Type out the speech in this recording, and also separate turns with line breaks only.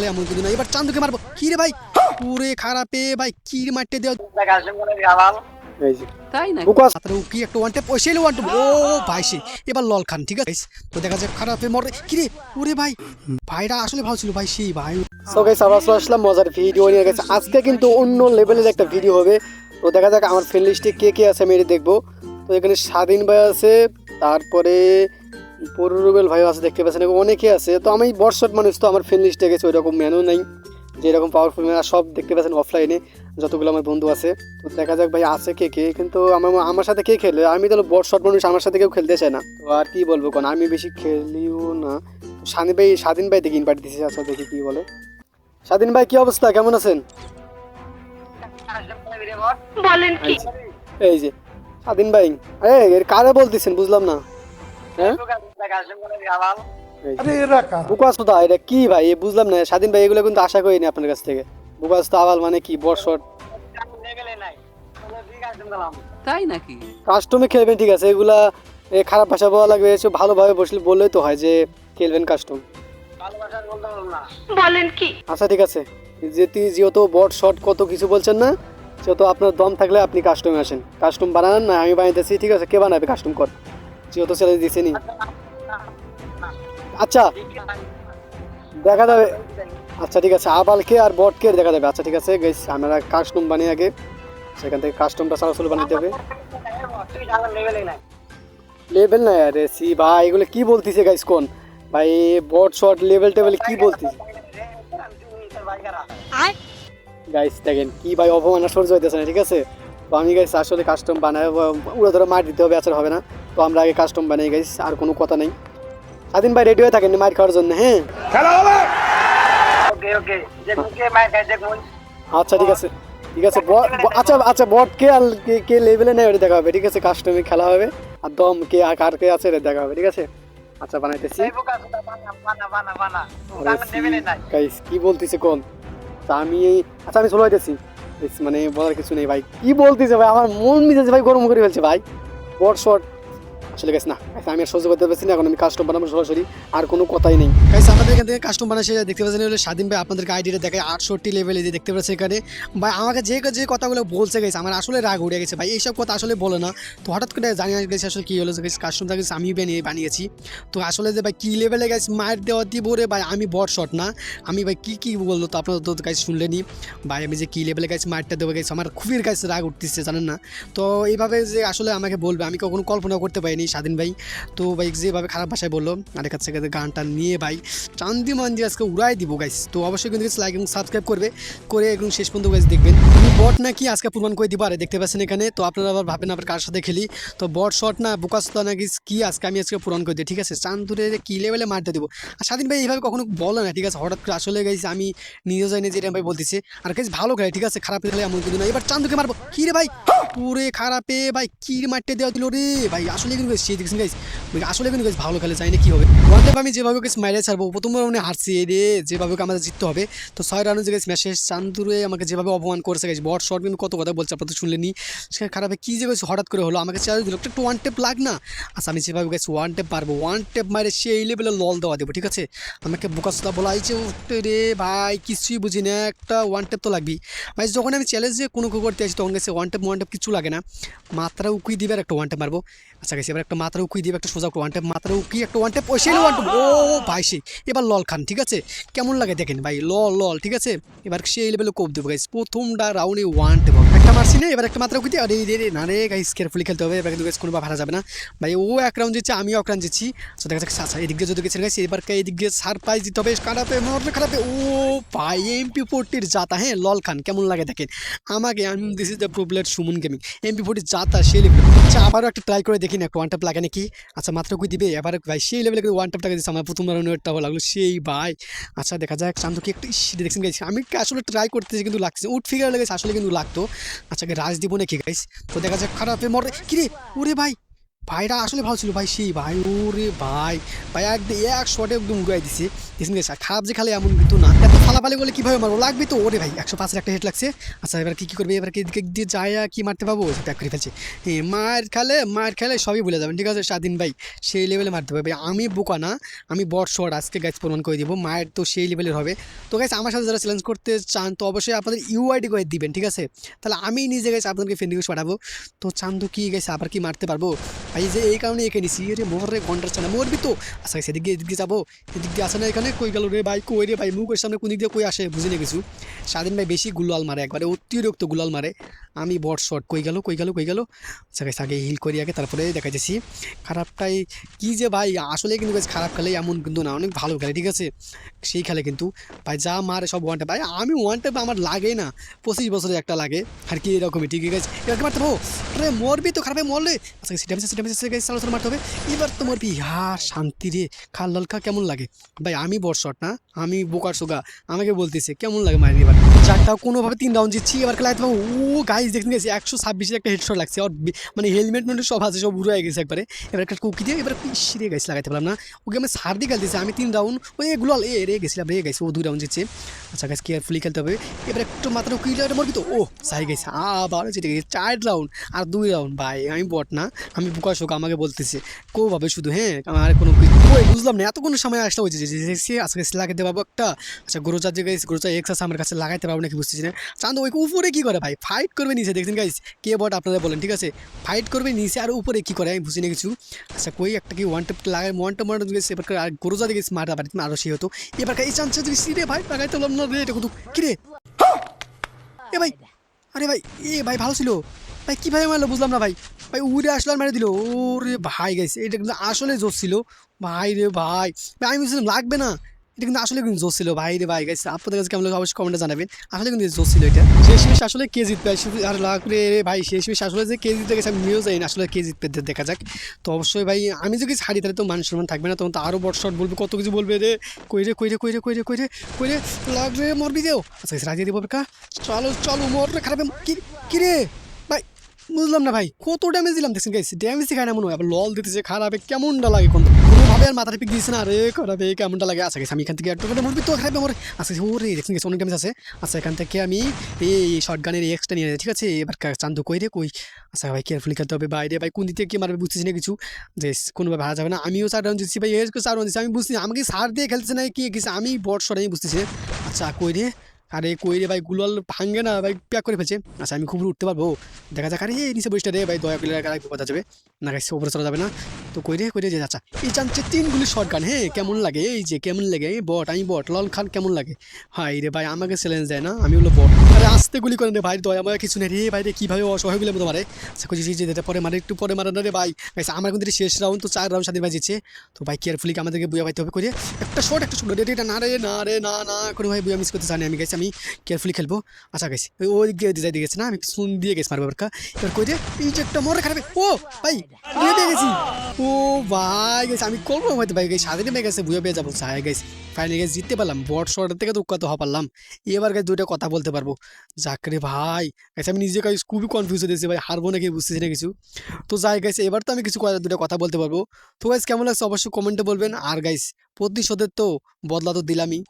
খেলে এমন কিন্তু না এবার চান্দুকে মারবো। কি রে ভাই? পুরে খারাপে ভাই কি মারতে দেওয়া
তাই না
বুকাস
মাত্র কি একটা ওয়ান ট্যাপ ওই ওয়ান ট্যাপ ও ভাই সে। এবার লল খান ঠিক আছে? তো দেখা যাক খারাপে মরে। কি রে? ওরে ভাই ভাইরা আসলে ভালো ছিল ভাই সেই ভাই।
সো গাইস আবার চলে আসলাম মজার ভিডিও নিয়ে গেছে আজকে কিন্তু অন্য লেভেলের একটা ভিডিও হবে। তো দেখা যাক আমার ফ্রেন্ড লিস্টে কে কে আছে আমি এটা দেখব। তো এখানে স্বাধীন ভাই আছে তারপরে পরুবেল ভাই আছে দেখতে পাচ্ছেন এবং অনেকে আছে। তো আমি বর্ষট মানুষ তো আমার ফ্রেন্ড লিস্টে গেছে ওইরকম ম্যানও নাই যে এরকম পাওয়ারফুল ম্যান সব দেখতে পাচ্ছেন অফলাইনে যতগুলো আমার বন্ধু আছে। তো দেখা যাক ভাই আছে কে কে কিন্তু আমার আমার সাথে কে খেলে? আমি তো বর্ষট মানুষ আমার সাথে কেউ খেলতে চায় না। তো আর কি বলব কারণ আমি বেশি খেলিও না। স্বাধীন ভাই স্বাধীন ভাই দেখি ইনভাইট দিয়েছে আচ্ছা দেখি কি বলে। স্বাধীন ভাই কি অবস্থা? কেমন আছেন?
বলেন
এই যে স্বাধীন ভাই আরে এর কারে বলতেছেন বুঝলাম না। হ্যাঁ? এটা কি ভাই? বুঝলাম না স্বাধীন ভাই এগুলো কিন্তু আশা করিনি আপনার কাছ থেকে। আবাল মানে কি বর্ষট
তাই নাকি?
কাস্টমে খেলবেন ঠিক আছে এগুলা খারাপ ভাষা বলা লাগবে এসব ভালোভাবে বসলে বললেই তো হয় যে খেলবেন কাস্টম
বলেন কি?
আচ্ছা ঠিক আছে। যে তুই যেহেতু বট শট কত কিছু বলছেন না যেহেতু আপনার দম থাকলে আপনি কাস্টমে আসেন। কাস্টম বানান না আমি বানাইতেছি ঠিক আছে কে বানাবে কাস্টম কর? যেহেতু চ্যালেঞ্জ দিছে নি। আচ্ছা। দেখা যাবে। আচ্ছা ঠিক আছে। আবালকে আর বটকে দেখা যাবে। আচ্ছা ঠিক আছে গাইস আমরা কাস্টম বানিয়ে আগে। সেখান থেকে কাস্টমটা সরাসরি বানাতে দেবে লেভেল না আরে সি ভাই এগুলো কি বলতিছে গাইস কোন? ভাই বট শট লেভেল টেবিল কি বলতিছে? গাইস দেখেন কি ভাই অপমান সহ্য হইতেছে না ঠিক আছে? তো আমি গাইস আসলে কাস্টম বানাই উড়ে ধরে মার দিতে হবে আচার হবে না। তো আমরা আগে কাস্টম বানাই গাইস আর কোনো কথা নেই। স্বাধীন ভাই রেডি হয়ে থাকেন মার খাওয়ার জন্য হ্যাঁ? আচ্ছা ঠিক আছে। ঠিক আছে আচ্ছা আচ্ছা বট কে আর কে কে লেভেলে নেই ওটা দেখা হবে ঠিক আছে? কাস্টমে খেলা হবে। আর দম কে আর কার কে আছে এটা দেখা হবে ঠিক আছে? আচ্ছা বানাইতেছি। গাইস কি বলতিছে কোন? তা আমি এই আচ্ছা আমি চলে যাইতেছি মানে বলার কিছু নেই ভাই। কি বলতিছে ভাই? আমার মন মিজাজ ভাই গরম করে ফেলছে ভাই। বট শট আসলে গেছে না। আমি আর সহ্য করতে পারছি না, এখন আমি কাস্টম বানাবো সরাসরি, আর কোনো কথাই নেই।
গাইস আমাদের এখান থেকে কাস্টম বানাসে দেখতে পাচ্ছেন হলো স্বাধীন ভাই, আপনাদেরকে আইডিটা দেখে আটষট্টি লেভেলে যে দেখতে পাচ্ছেন এখানে। ভাই, আমাকে যে যে কথাগুলো বলছে গেছে আমার আসলে রাগ উঠে গেছে। ভাই, এইসব কথা আসলে বলে না। তো হঠাৎ করে জানি না গেছে আসলে কী হলো গেছে কাস্টমটা গেছে আমি বানিয়ে, বানিয়েছি। তো আসলে যে ভাই, কী লেভেলে গেছে মায়ের দেওয়া দিয়ে বলে ভাই? আমি বট শট না। আমি ভাই, কী কী বলল তো আপনারা তো গাইছে শুনলেনি ভাই, আমি যে কী লেভেলে গেছি মায়েরটা দেবো গেছে আমার খুবই কাছে রাগ উঠতেছে, জানেন না? তো এইভাবে যে আসলে আমাকে বলবে, আমি কখনো কল্পনা করতে পারিনি। স্বাধীন ভাই। তো ভাই যেভাবে খারাপ ভাষায় বলল কাছ থেকে গানটা নিয়ে ভাই চান্দি মান্দি আজকে উড়াই দিব গাইস তো অবশ্যই কিন্তু লাইক এবং সাবস্ক্রাইব করবে, করে একদম শেষ পর্যন্ত গাইস দেখবেন। আমি বট না কি আজকে প্রমাণ করে দিব আরে দেখতে পাচ্ছেন এখানে? তো আপনারা আবার ভাবেন আবার কার সাথে খেলি। তো বট শট না বুকাস্তা না কি আজকে আমি আজকে পূরণ করে দিই, ঠিক আছে? চান্দুরে কি লেভেলে মারতে দিব? আর স্বাধীন ভাই এইভাবে কখনো বলো না, ঠিক আছে? হঠাৎ করে আসলে গাইছি আমি নিজেও জানি যে এটা ভাই বলতেছে। আর গাইস ভালো খেলে, ঠিক আছে? খারাপ খেলে এমন কিন্তু না। এবার চান্দুকে মারবো। কি রে ভাই? পুরে খারাপে ভাই, কি মারতে দেওয়া দিল রে? ভাই আসলে কিন্তু সেই দেখছেন গাইস আসলে কিন্তু গাইস ভালো খেলে চাই না কি হবে। ওয়ান টাইপ আমি যেভাবে গাইস মাইরে ছাড়বো প্রথমবার মানে হারছি, এই রে যেভাবে আমাদের জিততে হবে। তো ছয় রানের যে গাইস ম্যাচে চান্দুরে আমাকে যেভাবে অপমান করেছে গাইস বট শট কিন্তু কত কথা বলছে, আপনারা তো শুনলেনি সে খারাপে কী যে গাইস হঠাৎ করে হলো, আমাকে চ্যালেঞ্জ দিল, একটু ওয়ান টেপ লাগ না। আচ্ছা আমি যেভাবে গাইস ওয়ান টেপ পারব ওয়ান টেপ মারে সেই লেভেলে লল দেওয়া দেবো, ঠিক আছে? আমাকে বোকাসলা বলা হয়েছে রে ভাই, কিছুই বুঝি না, একটা ওয়ান টেপ তো লাগবেই। ভাই, যখন আমি চ্যালেঞ্জ চ্যালেঞ্জে কোনো করতে আসি, তখন গেছে ওয়ান টেপ ওয়ান টেপ কিছু লাগে না। মাত্রা উকুই দিবে আর একটা ওয়ান টেপ মারবো। আচ্ছা গেছে এবার একটা মাত্রা উকুই দিবে একটা সোজা ওয়ান ট্যাপ মাত্রা উকি, একটা ওয়ান ট্যাপ ওই ওয়ান ট্যাপ ও, ভাই সেই। এবার লল খান, ঠিক আছে? কেমন লাগে দেখেন ভাই? লল লল, ঠিক আছে? এবার সেই লেভেলে কোপ দেবো গাইস প্রথমটা রাউন্ডে ওয়ান একটা মারছি না, এবার একটা মাত্রা দিয়ে আরে, রে রে, না রে গাইস কেয়ারফুলি খেলতে হবে, এবার কিন্তু গাইস কোনো হারা যাবে না। ভাই, ও এক রাউন্ড জিতছে, আমিও এক রাউন্ড জিতছি। তো দেখা যাচ্ছে আচ্ছা এদিক দিয়ে যদি গেছে গাইস এবার এদিক দিয়ে সারপ্রাইজ দিতে হবে, খারাপে মরবে খারাপে। ও ভাই এমপি ফোরটির জাতা হ্যাঁ লল খান, কেমন লাগে দেখেন? আমাকে আমি this is the problem Suman gaming MP ফোরটির জাতা সেই লেভেল আচ্ছা আবারও একটা ট্রাই করে দেখি না, একটা ওয়ান লাগে নাকি? আচ্ছা মাত্র কুই দিবে, এবার ভাই, সেই লেভেলে কিন্তু ওয়ান ট্যাপ টাকা দিচ্ছে আমার প্রথম রাউন্ডটা লাগল, সেই ভাই। আচ্ছা দেখা যাক শান্তকে একটু, ইস দেখছেন গাইছি আমি আসলে ট্রাই করতেছি, কিন্তু লাগছে উঠ ফিগার লেগেছে আসলে কিন্তু লাগতো। আচ্ছা রাজ দিব নাকি গাইস তো দেখা যাক খারাপে মরে কিরে ওরে ভাই ভাইটা আসলে ভালো ছিল। ভাই সেই ভাই, ওরে ভাই। ভাই একদম এক শটে একদম উড়াই দিছে। খারাপ যে খালে এমন কিন্তু না। এত ফালাফালি বলে কীভাবে মারবো? লাগবে তো। ওরে ভাই, একশো পাঁচের একটা হেড লাগছে। আচ্ছা এবার কী কি করবে? এবার কি দিয়ে যায় কি মারতে পাবো? ব্যাক করে ফেলছে। মার খেলে মার খেলে সবই বলে যাবেন। ঠিক আছে, স্বাধীন ভাই, সেই লেভেলে মারতে ভাই, আমি বোকা না। আমি বট শট আজকে গাছ প্রমাণ করে দিব। মায়ের তো সেই লেভেলের হবে। তো গাছ আমার সাথে যারা চ্যালেঞ্জ করতে চান, তো অবশ্যই আপনাদের ইউআইডি করে দিবেন। ঠিক আছে? তাহলে আমি নিজে গেছি আপনাদেরকে রিকোয়েস্ট পাঠাবো। তো চান্দু কি গেছে আবার কি মারতে পারব? ভাই যে এই কারণে এখানে নিছি রে মোর রে ঘণ্টার চানা মরবি তো আচ্ছা সেদিক দিয়ে এদিক যাব এদিক দিয়ে আসে না এখানে কই গেল রে ভাই কই রে ভাই মুখের সামনে কোন দিক দিয়ে কই আসে বুঝে গেছু স্বাধীন ভাই বেশি গুলাল মারে একবারে অতিরিক্ত গুলাল মারে আমি বট শট কই গেল কই গেল কই গেল আচ্ছা গাইস আগে হিল করি আগে তারপরে দেখা যাচ্ছি খারাপটাই কি যে ভাই আসলে কিন্তু guys খারাপ খেলে এমন কিন্তু না অনেক ভালো খেলে ঠিক আছে সেই খেলে কিন্তু ভাই যা মারে সব ওয়ান ভাই আমি ওয়ান আমার লাগে না পঁচিশ বছরে একটা লাগে আর কি এরকমই ঠিক আছে এবার মারতে পারব মরবি তো খারাপে মরলে আচ্ছা সেটা মারতে হবে এবার তো মরবি হ্যাঁ শান্তি রে খাল লাল খা কেমন লাগে? ভাই, আমি বড় শট না, আমি বোকার সোগা। আমাকে বলতেছে, কেমন লাগে মারি এবার চারটা কোনোভাবে তিন রাউন্ড জিতছি, এবার খেলা ও গাইজ দেখতে গেছি একশো ছাব্বিশের একটা হেডশট লাগছে। আর মানে হেলমেট সব আছে, সব উড়ে গেছে একবারে। এবার একটা কুকি দিয়ে, এবার সিরে গেছে লাগাইতে পারলাম না। ওকে আমি সার দিয়ে খেলতেছে, আমি তিন রাউন্ড ওই গুলাল, এ, রে গেছিলাম রে গেছে ও দুই রাউন্ড জিতছে। আচ্ছা গাছ কেয়ারফুলি খেলতে হবে। এবার একটু মাত্র কুইলার মরবি তো ও, সাই গেছে আবার জিতে গেছে। চার রাউন্ড আর দুই রাউন্ড ভাই, আমি বট না, আমি বোকা শোক আমাকে বলতেছে। কো ভাবে শুধু হ্যাঁ আমার কোনো ওই বুঝলাম না এত কোনো সময় আসতে হয়েছে যে আজকে লাগাইতে পারব একটা আচ্ছা গরুচার যে গাইস গরুচা এক্স আছে, আমার কাছে লাগাইতে পারব নাকি বুঝতেছি না। চাঁদ, ওই উপরে কি করে ভাই? ফাইট করবে নিচে, দেখছেন গাইস কে বট আপনারা বলেন, ঠিক আছে? ফাইট করবে নিচে আর উপরে কি করে? আমি বুঝি না কিছু। আচ্ছা কই একটা কি ওয়ান টেপ লাগাই ওয়ান টেপ মারা গেছে এবার আর গরুচা দিকে মারা পারি, আরও সে হতো। এবার এই চান্স যদি সিরে ভাই, লাগাইতে পারলাম না রে, এটা কত কি রে? এ ভাই আরে ভাই, এ ভাই ভালো ছিল। ভাই কি ভাই মারলো বুঝলাম না ভাই। ভাই, উড়ে আসলো আর মেরে দিল। ওরে ভাই গাইছে এটা কিন্তু আসলে জোর ছিল। ভাই রে ভাই। ভাই, আমি বুঝলাম লাগবে না। এটা কিন্তু আসলে কিন্তু জোর ছিল। ভাই রে ভাই গাইছে আপনাদের কাছে কেমন লাগে অবশ্যই কমেন্টে জানাবেন। আসলে কিন্তু জোর ছিল এটা। শেষ শেষ আসলে কে জিতবে? আর লাগ রে রে ভাই শেষ শেষ আসলে যে কে জিততে গেছে আমি নিয়েও যাই না। আসলে কে জিতবে দেখা যাক। তো অবশ্যই ভাই, আমি যদি হারি তাহলে তো মান সম্মান থাকবে না। তখন তো আরও শট বলবে, কত কিছু বলবে রে। কই রে কই রে কই রে কই রে কই রে কই রে লাগ রে, মরবি দেও আচ্ছা রাজিয়ে দিব কা? চলো চলো, মর খারাপ কি রে? ভাই, বুঝলাম না ভাই, কত ড্যামেজ দিলাম দেখছেন গাইস ড্যামেজ খায় না মনে হয়, আবার লল দিতেছে, খারাপে কেমনটা লাগে কোন কোনোভাবে আর মাথাটা দিয়েছে না। রে খারাপে কেমনটা লাগে? আচ্ছা আমি এখান থেকে একটু করে মরবি তো খারাপে মরে আচ্ছা অনেক ড্যামেজ আছে। আচ্ছা এখান থেকে আমি এই শর্ট গানের এক্সটা নিয়ে ঠিক আছে? এবার চান্দু কই রে, কই? আচ্ছা ভাই কেয়ারফুলি খেলতে হবে। বাইরে, ভাই, কোন দিক কি মারবে বুঝতেছি না কিছু। যে কোনোভাবে হারা যাবে না। আমিও চার রাউন্ড ভাই এর চার রাউন্ড আমি বুঝছি আমাকে সার দিয়ে খেলতেছে না, কি কিছু আমি বট শট আমি বুঝতেছি। আচ্ছা কই রে? আরে কই রে ভাই, গুলাল ভাঙ্গে না ভাই, প্যাক করে ফেলছে। আচ্ছা আমি খুব উঠতে পারব। দেখা যাক, আরে এই নিচে বসটা রে ভাই, দয়া করে বিপদ যাবে। না গাইছে উপরে চলা যাবে না। তো কই রে কই রে, যে আচ্ছা এই চান্সে তিন গুলি শর্ট গান হ্যাঁ কেমন লাগে? এই যে, কেমন লাগে? এই বট আমি বট লল খান, কেমন লাগে? হাই রে ভাই, আমাকে চ্যালেঞ্জ দেয় না? আমি হলো বট আরে, আস্তে গুলি করে রে ভাই, দয়া মায়া কিছু নেই রে ভাই, রে, কীভাবে অসহায়গুলো মতো মারে আচ্ছা কই যে যেতে পরে মারে, একটু পরে মারে না রে ভাই। আমার কিন্তু শেষ রাউন্ড তো চার রাউন্ড স্বাধীন ভাই তো ভাই কেয়ারফুলি আমাদেরকে বুয়া পাইতে হবে করে একটা শর্ট একটা শর্ট এটা না রে না রে, না না করে ভাই বুয়া মিস করতে জানি আমি গেছি আমি কেয়ারফুলি খেলব। আচ্ছা গেছি ওই দিক দিয়ে যাই গেছে না, আমি শুন দিয়ে গেছি মারবো এবার এবার কই যে, এই যে একটা মরে খারাপ ও, ভাই বুয়া পেয়ে গেছি। ও, ভাই গেছে আমি করব হয়তো ভাই গেছি স্বাধীন পেয়ে গেছে বুয়া পেয়ে যাব। চাই গেছি ফাইনালি গেছে জিততে পারলাম। বট শর্টের থেকে তো উৎকাত হওয়া পারলাম। এবার গেছে দুইটা কথা বলতে পারব। যাক রে ভাই গেছে আমি নিজে কাছে খুবই কনফিউজ হয়েছি ভাই, হারবো নাকি, বুঝতেছি না কিছু। তো যাই গেছে এবার তো আমি কিছু দুটো কথা বলতে পারব। তো গাইস কেমন লাগছে অবশ্যই কমেন্টে বলবেন। আর গাইস প্রতিশোধের তো বদলা তো দিলামই।